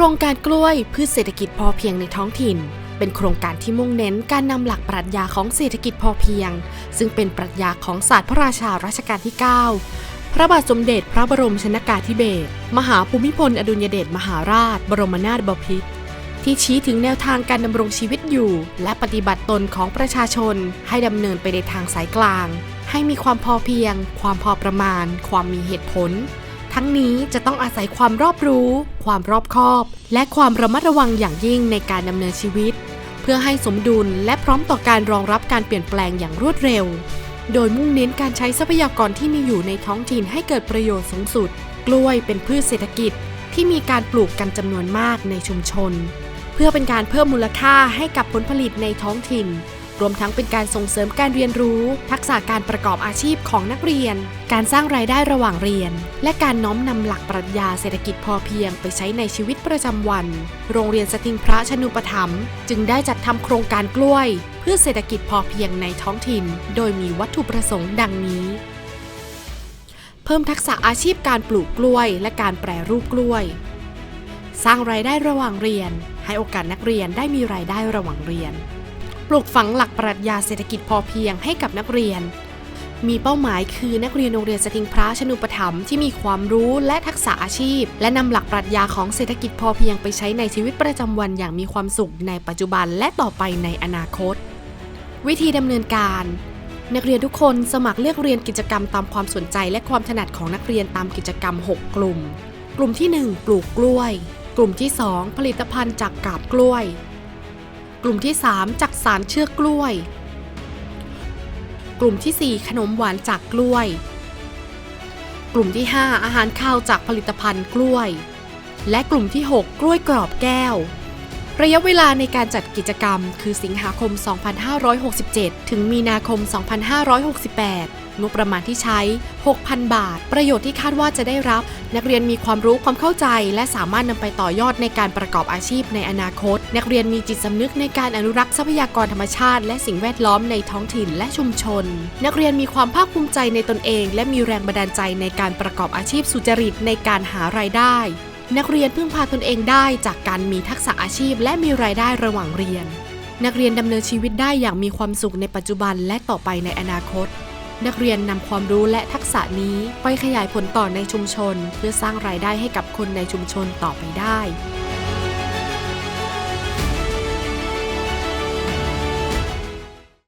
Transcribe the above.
ครงการกล้วยพืชเศรษฐกิจพอเพียงในท้องถิ่น เป็นโครงการที่มุ่งเน้นการนำหลักปรัชญาของเศรษฐกิจพอเพียง ซึ่งเป็นปรัชญาของศาสตร์พระราชารัชกาลที่ 9 พระบาทสมเด็จพระบรมชนากาธิเบศรมหาภูมิพลอดุลยเดชมหาราช บรมนาถบพิตรที่ชี้ถึงแนวทางการดำรงชีวิตอยู่ และปฏิบัติตนของประชาชน ให้ดำเนินไปในทางสายกลาง ให้มีความพอเพียง ความพอประมาณ ความมีเหตุผล ทั้งนี้จะต้องอาศัยความรอบรู้ ความรอบคอบ และความระมัดระวังอย่างยิ่งในการดำเนินชีวิต เพื่อให้สมดุลและพร้อมต่อการรองรับการเปลี่ยนแปลงอย่างรวดเร็ว โดยมุ่งเน้นการใช้ทรัพยากรที่มีอยู่ในท้องถิ่นให้เกิดประโยชน์สูงสุด กล้วยเป็นพืชเศรษฐกิจที่มีการปลูกกันจำนวนมากในชุมชน เพื่อเป็นการเพิ่มมูลค่าให้กับผลผลิตในท้องถิ่น รวมทั้งเป็นการส่งเสริมการเรียนรู้ ทักษะการประกอบอาชีพของนักเรียน การสร้างรายได้ระหว่างเรียน และการน้อมนำหลักปรัชญาเศรษฐกิจพอเพียงไปใช้ในชีวิตประจำวัน โรงเรียนสติงพระชนุปถัมภ์จึงได้จัดทำโครงการกล้วย เพื่อเศรษฐกิจพอเพียงในท้องถิ่น โดยมีวัตถุประสงค์ดังนี้ เพิ่มทักษะอาชีพการปลูกกล้วย และการแปรรูปกล้วย สร้างรายได้ระหว่างเรียน ให้โอกาสนักเรียนได้มีรายได้ระหว่างเรียน ปลูกฝังหลักปรัชญาเศรษฐกิจพอเพียงให้กับนักเรียน มีเป้าหมายคือนักเรียนโรงเรียนสติงพระชนุปถัมภ์ที่มีความรู้และทักษะอาชีพ และนำหลักปรัชญาของเศรษฐกิจพอเพียงไปใช้ในชีวิตประจำวันอย่างมีความสุขในปัจจุบันและต่อไปในอนาคต วิธีดำเนินการนักเรียนทุกคนสมัครเลือกเรียนกิจกรรมตามความสนใจและความถนัดของนักเรียนตามกิจกรรม 6 กลุ่ม กลุ่มที่ 1 ปลูกกล้วย กลุ่มที่ 2 ผลิตภัณฑ์จากกาบกล้วย ลุ่มที่ 3 จักสารเชือกกล้วย กลุ่มที่ 4 ขนมหวานจากกล้วย กลุ่มที่ 5 อาหารข้าวจากผลิตภัณฑ์กล้วย และกลุ่มที่ 6 กล้วยกรอบแก้ว ระยะเวลาในการจัดกิจกรรม คือสิงหาคม 2567 ถึงมีนาคม 2568 งบประมาณที่ใช้ 6,000 บาท ประโยชน์ที่คาดว่าจะได้รับ นักเรียนมีความรู้ความเข้าใจ และสามารถนำไปต่อยอดในการประกอบอาชีพในอนาคต นักเรียนมีจิตสำนึกในการอนุรักษ์ทรัพยากรธรรมชาติ และสิ่งแวดล้อมในท้องถิ่นและชุมชน นักเรียนมีความภาคภูมิใจในตนเอง และมีแรงบันดาลใจในการประกอบอาชีพสุจริตในการหารายได้ นักเรียนพึ่งพาตนเองได้จากการมีทักษะอาชีพ และมีรายได้ระหว่างเรียน นักเรียนดำเนินชีวิตได้อย่างมีความสุขในปัจจุบันและต่อไปในอนาคต นักเรียนนำความรู้และทักษะนี้ไปขยายผลต่อในชุมชน เพื่อสร้างรายได้ให้กับคนในชุมชนต่อไปได้